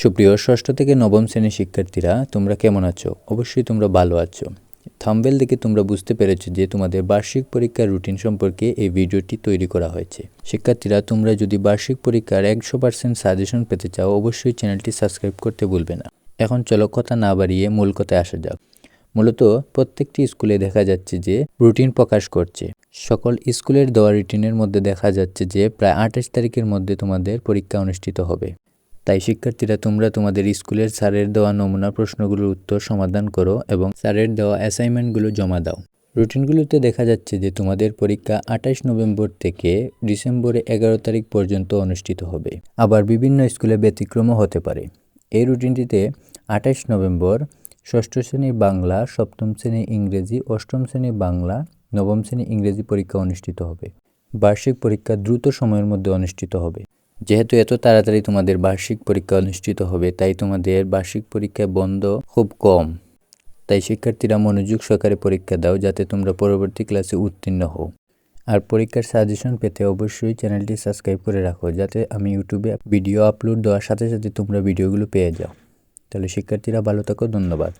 সুপ্রিয় ষষ্ঠ থেকে নবম শ্রেণির শিক্ষার্থীরা, তোমরা কেমন আছো? অবশ্যই তোমরা ভালো আছো। থাম্বেল দেখে তোমরা বুঝতে পেরেছ যে তোমাদের বার্ষিক পরীক্ষার রুটিন সম্পর্কে এই ভিডিওটি তৈরি করা হয়েছে। শিক্ষার্থীরা, তোমরা যদি বার্ষিক পরীক্ষার একশো পার্সেন্ট সাজেশন পেতে চাও, অবশ্যই চ্যানেলটি সাবস্ক্রাইব করতে ভুলবে না। এখন চলো কথা না বাড়িয়ে মূল কথায় আসা যাক। মূলত, প্রত্যেকটি স্কুলে দেখা যাচ্ছে যে রুটিন প্রকাশ করছে। সকল স্কুলের দেওয়া রুটিনের মধ্যে দেখা যাচ্ছে যে প্রায় আঠাশ তারিখের মধ্যে তোমাদের পরীক্ষা অনুষ্ঠিত হবে। তাই শিক্ষার্থীরা তোমরা তোমাদের স্কুলের স্যারের দেওয়া নমুনা প্রশ্নগুলোর উত্তর সমাধান করো এবং স্যারের দেওয়া অ্যাসাইনমেন্টগুলো জমা দাও। রুটিনগুলোতে দেখা যাচ্ছে যে তোমাদের পরীক্ষা আঠাশ নভেম্বর থেকে ডিসেম্বরে এগারো তারিখ পর্যন্ত অনুষ্ঠিত হবে। আবার বিভিন্ন স্কুলে ব্যতিক্রমও হতে পারে। এই রুটিনটিতে আঠাশ নভেম্বর, ষষ্ঠ শ্রেণি বাংলা, সপ্তম শ্রেণি ইংরেজি, অষ্টম শ্রেণি বাংলা, নবম শ্রেণি ইংরেজি পরীক্ষা অনুষ্ঠিত হবে। বার্ষিক পরীক্ষা দ্রুত সময়ের মধ্যে অনুষ্ঠিত হবে। যেহেতু এত তাড়াতাড়ি তোমাদের বার্ষিক পরীক্ষা অনুষ্ঠিত হবে, তাই তোমাদের বার্ষিক পরীক্ষা বন্ধ খুব কম। তাই শিক্ষার্থীরা মনোযোগ সহকারে পরীক্ষা দাও যাতে তোমরা পরবর্তী ক্লাসে উত্তীর্ণ হও। আর পরীক্ষার সাজেশন পেতে অবশ্যই চ্যানেলটি সাবস্ক্রাইব করে রাখো যাতে আমি ইউটিউবে ভিডিও আপলোড দেওয়ার সাথে সাথে তোমরা ভিডিওগুলো পেয়ে যাও। তাহলে শিক্ষার্থীরা ভালো থাকো, ধন্যবাদ।